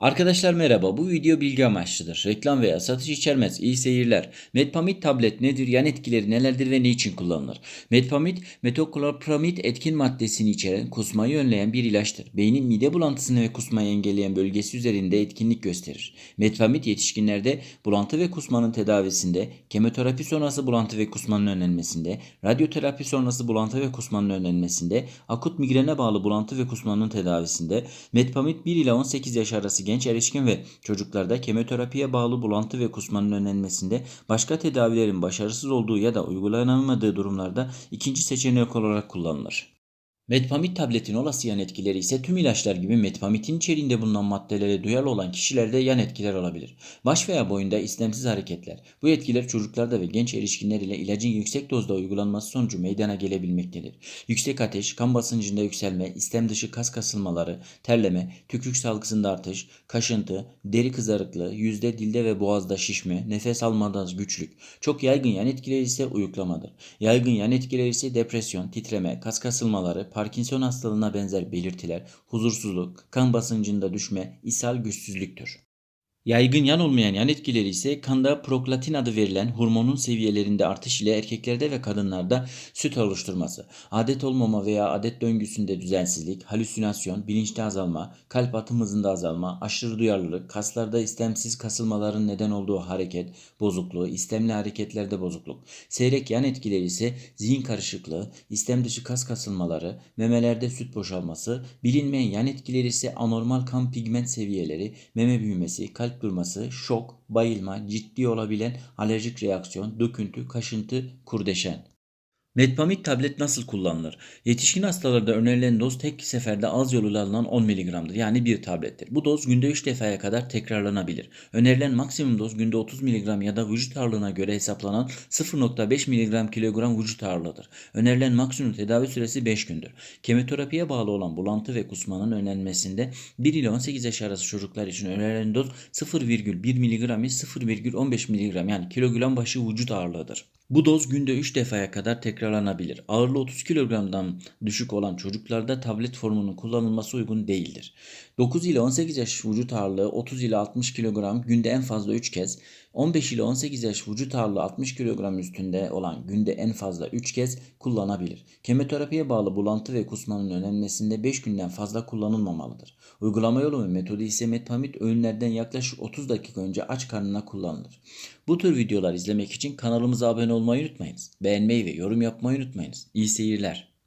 Arkadaşlar merhaba. Bu video bilgi amaçlıdır. Reklam veya satış içermez. İyi seyirler. Metpamid tablet nedir? Yan etkileri nelerdir ve ne için kullanılır? Metpamid, metoklopramid etkin maddesini içeren, kusmayı önleyen bir ilaçtır. Beynin mide bulantısını ve kusmayı engelleyen bölgesi üzerinde etkinlik gösterir. Metpamid yetişkinlerde bulantı ve kusmanın tedavisinde, kemoterapi sonrası bulantı ve kusmanın önlenmesinde, radyoterapi sonrası bulantı ve kusmanın önlenmesinde, akut migrene bağlı bulantı ve kusmanın tedavisinde, Metpamid 1 ile 18 yaş arası genç erişkin ve çocuklarda kemoterapiye bağlı bulantı ve kusmanın önlenmesinde başka tedavilerin başarısız olduğu ya da uygulanamadığı durumlarda ikinci seçenek olarak kullanılır. Metpamid tabletin olası yan etkileri ise tüm ilaçlar gibi metpamidin içeriğinde bulunan maddelere duyarlı olan kişilerde yan etkiler olabilir. Baş veya boyunda istemsiz hareketler. Bu etkiler çocuklarda ve genç erişkinler ile ilacın yüksek dozda uygulanması sonucu meydana gelebilmektedir. Yüksek ateş, kan basıncında yükselme, istem dışı kas kasılmaları, terleme, tükürük salgısında artış, kaşıntı, deri kızarıklığı, yüzde dilde ve boğazda şişme, nefes almada güçlük. Çok yaygın yan etkileri ise uyuklamadır. Yaygın yan etkileri ise depresyon, titreme, kas kasılmaları, Parkinson hastalığına benzer belirtiler, huzursuzluk, kan basıncında düşme, ishal güçsüzlüktür. Yaygın yan olmayan yan etkileri ise kanda proklatin adı verilen hormonun seviyelerinde artış ile erkeklerde ve kadınlarda süt oluşturması, adet olmama veya adet döngüsünde düzensizlik, halüsinasyon, bilinçte azalma, kalp atım hızında azalma, aşırı duyarlılık, kaslarda istemsiz kasılmaların neden olduğu hareket bozukluğu, istemli hareketlerde bozukluk. Seyrek yan etkileri ise zihin karışıklığı, istem dışı kas kasılmaları, memelerde süt boşalması, bilinmeyen yan etkileri ise anormal kan pigment seviyeleri, meme büyümesi, kalp durması, şok, bayılma, ciddi olabilen alerjik reaksiyon, döküntü, kaşıntı, kurdeşen. Metpamid tablet nasıl kullanılır? Yetişkin hastalarda önerilen doz tek seferde az yoluyla alınan 10 mg'dır. Yani bir tablettir. Bu doz günde 3 defaya kadar tekrarlanabilir. Önerilen maksimum doz günde 30 mg ya da vücut ağırlığına göre hesaplanan 0.5 mg kilogram vücut ağırlığıdır. Önerilen maksimum tedavi süresi 5 gündür. Kemoterapiye bağlı olan bulantı ve kusmanın önlenmesinde 1 ile 18 yaş arası çocuklar için önerilen doz 0,1 mg ile 0,15 mg yani kilogram başı vücut ağırlığıdır. Bu doz günde 3 defaya kadar tekrarlanabilir. Ağırlığı 30 kilogramdan düşük olan çocuklarda tablet formunun kullanılması uygun değildir. 9 ile 18 yaş vücut ağırlığı 30 ile 60 kilogram günde en fazla 3 kez, 15 ile 18 yaş vücut ağırlığı 60 kilogram üstünde olan günde en fazla 3 kez kullanabilir. Kemoterapiye bağlı bulantı ve kusmanın önlenmesinde 5 günden fazla kullanılmamalıdır. Uygulama yolu ve metodu ise metpamid öğünlerden yaklaşık 30 dakika önce aç karnına kullanılır. Bu tür videolar izlemek için kanalımıza abone olmayı unutmayınız. Beğenmeyi ve yorum yapmayı unutmayınız. İyi seyirler.